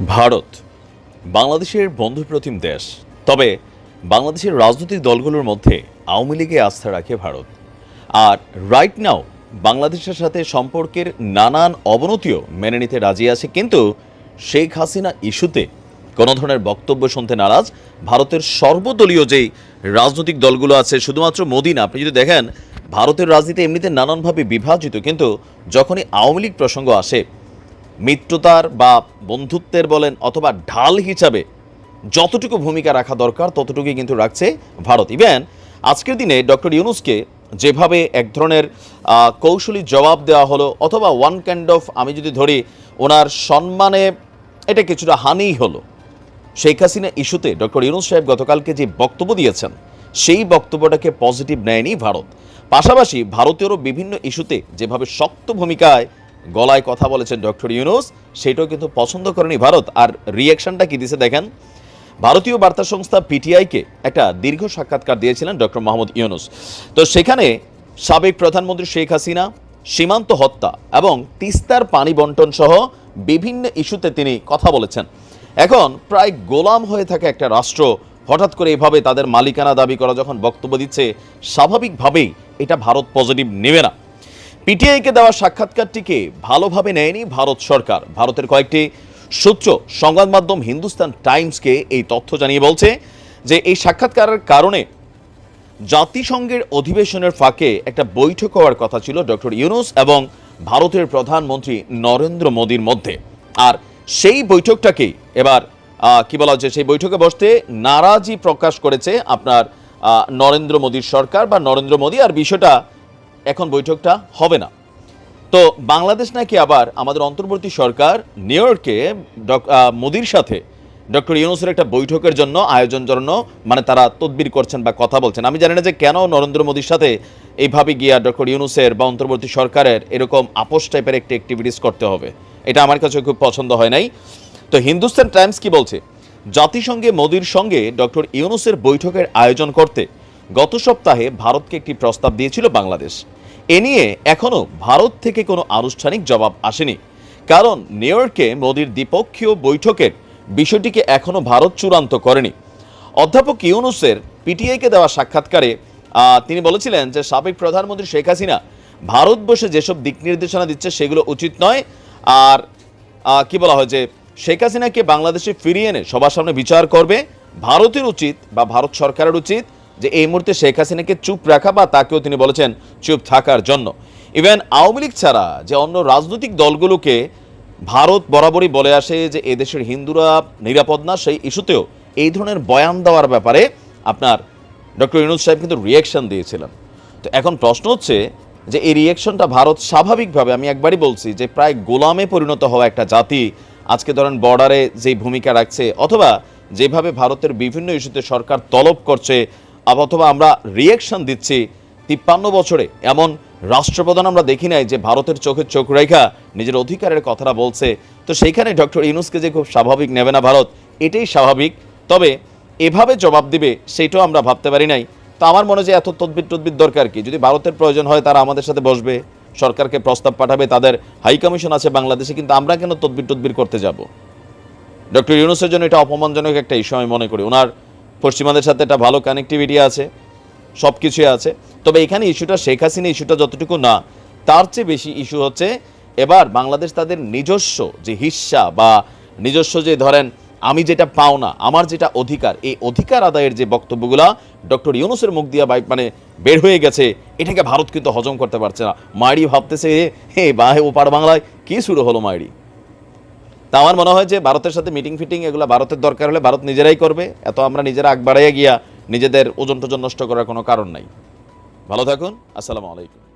ভারত বাংলাদেশের বন্ধুপ্রতিম দেশ। তবে বাংলাদেশের রাজনৈতিক দলগুলোর মধ্যে আওয়ামী লীগে আস্থা রাখে ভারত। আর রাইট নাও বাংলাদেশের সাথে সম্পর্কের নানান অবনতিও মেনে নিতে রাজি আছে। কিন্তু শেখ হাসিনা ইস্যুতে কোনো ধরনের বক্তব্য শুনতে নারাজ। ভারতের সর্বদলীয় যেই রাজনৈতিক দলগুলো আছে, শুধুমাত্র মোদী না, আপনি যদি দেখেন, ভারতের রাজনীতি এমনিতে নানানভাবে বিভাজিত। কিন্তু যখনই আওয়ামী লীগ প্রসঙ্গ আসে মিত্রতার বা বন্ধুত্বের বলেন অথবা ঢাল হিসাবে যতটুকু ভূমিকা রাখা দরকার, ততটুকুই কিন্তু রাখছে ভারত। ইভেন আজকের দিনে ডক্টর ইউনুসকে যেভাবে এক ধরনের কৌশলী জবাব দেওয়া হলো অথবা ওয়ান কাইন্ড অফ আমি যদি ধরি, ওনার সম্মানে এটা কিছুটা হানিই হলো। শেখ হাসিনা ইস্যুতে ডক্টর ইউনুস সাহেব গতকালকে যে বক্তব্য দিয়েছেন, সেই বক্তব্যটাকে পজিটিভ নেয়নি ভারত। পাশাপাশি ভারতীয়রও বিভিন্ন ইস্যুতে যেভাবে শক্ত ভূমিকায় গলায় কথা বলেছেন ডক্টর ইউনুস, সেটাও কিন্তু পছন্দ করেনি ভারত। আর রিয়াকশনটা কি দিছে দেখেন? ভারতীয় বার্তা সংস্থা পিটিআইকে একটা দীর্ঘ সাক্ষাৎকার দিয়েছিলেন ডক্টর মোহাম্মদ ইউনুস। তো সেখানে সাবেক প্রধানমন্ত্রী শেখ হাসিনা, সীমান্ত হত্যা এবং তিস্তার পানি বন্টন সহ বিভিন্ন ইস্যুতে তিনি কথা বলেছেন। এখন প্রায় গোলাম হয়ে থাকে একটা রাষ্ট্র। হঠাৎ করে এভাবে তাদের মালিকানা দাবি করা যখন বক্তব্য দিচ্ছে, স্বাভাবিকভাবেই এটা ভারত পজিটিভ নেবে না। পিটিআইকে দেওয়া সাক্ষাৎকারটিকে ভালোভাবে নেয়নি ভারত সরকার। ভারতের কয়েকটি সূত্র, সংবাদ মাধ্যম হিন্দুস্তান টাইমসকে এই তথ্য জানিয়ে বলছে যে এই সাক্ষাৎকারের কারণে জাতিসংঘের অধিবেশনের ফাঁকে একটা বৈঠক হওয়ার কথা ছিল ডক্টর ইউনুস এবং ভারতের প্রধানমন্ত্রী নরেন্দ্র মোদীর মধ্যে। আর সেই বৈঠকটাকেই এবার কি বলা হচ্ছে, সেই বৈঠকে বসতে নারাজি প্রকাশ করেছে আপনার নরেন্দ্র মোদীর সরকার বা নরেন্দ্র মোদী। আর বিষয়টা এখন বৈঠকটা হবে না। তো বাংলাদেশ নাকি আবার আমাদের অন্তর্বর্তী সরকার নিউ ইয়র্কে মোদির সাথে ডক্টর ইউনুসের একটা বৈঠকের জন্য আয়োজন জন্য মানে তারা তদবির করছেন বা কথা বলছেন। আমি জানি না যে কেন নরেন্দ্র মোদীর সাথে এইভাবে গিয়া ডক্টর ইউনুসের বা অন্তর্বর্তী সরকারের এরকম আপোষ টাইপের একটি অ্যাক্টিভিটিস করতে হবে। এটা আমার কাছে খুব পছন্দ হয় নাই। তো হিন্দুস্তান টাইমস কি বলছে? জাতিসংঘে মোদির সঙ্গে ডক্টর ইউনুসের বৈঠকের আয়োজন করতে গত সপ্তাহে ভারতকে একটি প্রস্তাব দিয়েছিল বাংলাদেশ। এ নিয়ে এখনও ভারত থেকে কোনো আনুষ্ঠানিক জবাব আসেনি। কারণ নিউ ইয়র্কে মোদির দ্বিপক্ষীয় বৈঠকের বিষয়টিকে এখনও ভারত চূড়ান্ত করেনি। অধ্যাপক ইউনুসের পিটিআইকে দেওয়া সাক্ষাৎকারে তিনি বলেছিলেন যে, সাবেক প্রধানমন্ত্রী শেখ হাসিনা ভারত বসে যেসব দিক নির্দেশনা দিচ্ছে সেগুলো উচিত নয়। আর কি বলা হয় যে, শেখ হাসিনাকে বাংলাদেশে ফিরিয়ে এনে সবার সামনে বিচার করবে। ভারতের উচিত বা ভারত সরকারের উচিত যে এই মুহূর্তে শেখ হাসিনাকে চুপ রাখা বা তাকেও তিনি বলেছেন চুপ থাকার জন্য। ইভেন আওয়ামী লীগ ছাড়া যে অন্য রাজনৈতিক দলগুলোকে ভারত বরাবরই বলে আসে যে এদেশের হিন্দুরা নিরাপদ না, সেই ইস্যুতেও এই ধরনের বয়ান দেওয়ার ব্যাপারে আপনার ডক্টর ইউনুস সাহেব কিন্তু রিয়েকশন দিয়েছিলেন। তো এখন প্রশ্ন হচ্ছে যে এই রিয়েকশনটা ভারত স্বাভাবিকভাবে, আমি একবারই বলছি যে প্রায় গোলামে পরিণত হওয়া একটা জাতি, আজকে ধরেন বর্ডারে যেই ভূমিকা রাখছে, অথবা যেভাবে ভারতের বিভিন্ন ইস্যুতে সরকার তলব করছে অথবা আমরা রিয়েকশন দিচ্ছি তিপ্পান্ন বছরে। এমন রাষ্ট্রপ্রধান আমরা দেখি নাই যে ভারতের চোখের চোখ রেখা নিজের অধিকারের কথাটা বলছে। তো সেইখানে ডক্টর ইউনুসকে যে খুব স্বাভাবিক নেবে না ভারত, এটাই স্বাভাবিক। তবে এভাবে জবাব দিবে সেটাও আমরা ভাবতে পারি নাই। তো আমার মনে যে এত তদবির টদবির দরকার কি? যদি ভারতের প্রয়োজন হয় তারা আমাদের সাথে বসবে, সরকারকে প্রস্তাব পাঠাবে, তাদের হাই কমিশন আছে বাংলাদেশে, কিন্তু আমরা কেন তদবির টদবির করতে যাব? ডক্টর ইউনুসের জন্য এটা অপমানজনক একটা ইস্যু আমি মনে করি। ওনার পশ্চিমাদের সাথে একটা ভালো কানেক্টিভিটি আছে সব কিছুই আছে। তবে এখানে ইস্যুটা শেখ হাসিনা ইস্যুটা যতটুকু না, তার চেয়ে বেশি ইস্যু হচ্ছে এবার বাংলাদেশ তাদের নিজস্ব যে হিস্সা বা নিজস্ব যে ধরেন, আমি যেটা পাও না, আমার যেটা অধিকার, এই অধিকার আদায়ের যে বক্তব্যগুলা ডক্টর ইউনুসের মুখ দিয়া বাইক মানে বের হয়ে গেছে, এটাকে ভারত কিন্তু হজম করতে পারছে না। মায়েরি ভাবতেছে, হে বা ওপার বাংলায় কি শুরু হলো মায়েরি তা আমার মনে হয় যে ভারতের সাথে মিটিং ফিটিং এগুলো ভারতের দরকার হলে ভারত নিজেরাই করবে। এত আমরা নিজেরা আগ বাড়াইয়া গিয়া নিজেদের ওজন টোজন নষ্ট করার কোনো কারণ নাই। ভালো থাকুন, আসসালামু আলাইকুম।